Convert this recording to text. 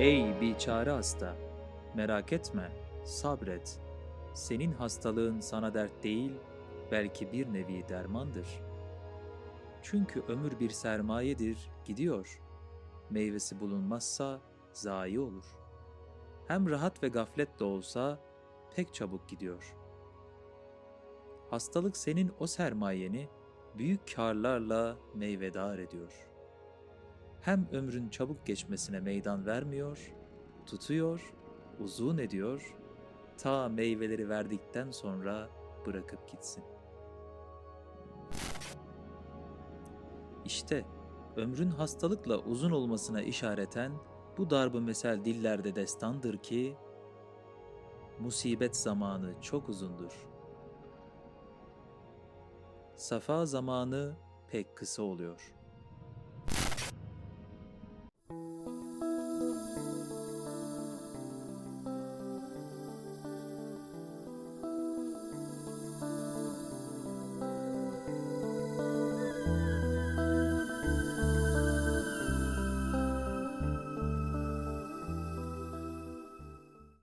Ey biçare hasta, merak etme, sabret. Senin hastalığın sana dert değil, belki bir nevi dermandır. Çünkü ömür bir sermayedir, gidiyor. Meyvesi bulunmazsa zayi olur. Hem rahat ve gaflet de olsa pek çabuk gidiyor. Hastalık senin o sermayeni büyük karlarla meyvedar ediyor.'' Hem ömrün çabuk geçmesine meydan vermiyor, tutuyor, uzun ediyor, ta meyveleri verdikten sonra bırakıp gitsin. İşte ömrün hastalıkla uzun olmasına işareten bu darbı mesel dillerde destandır ki musibet zamanı çok uzundur. Safa zamanı pek kısa oluyor.''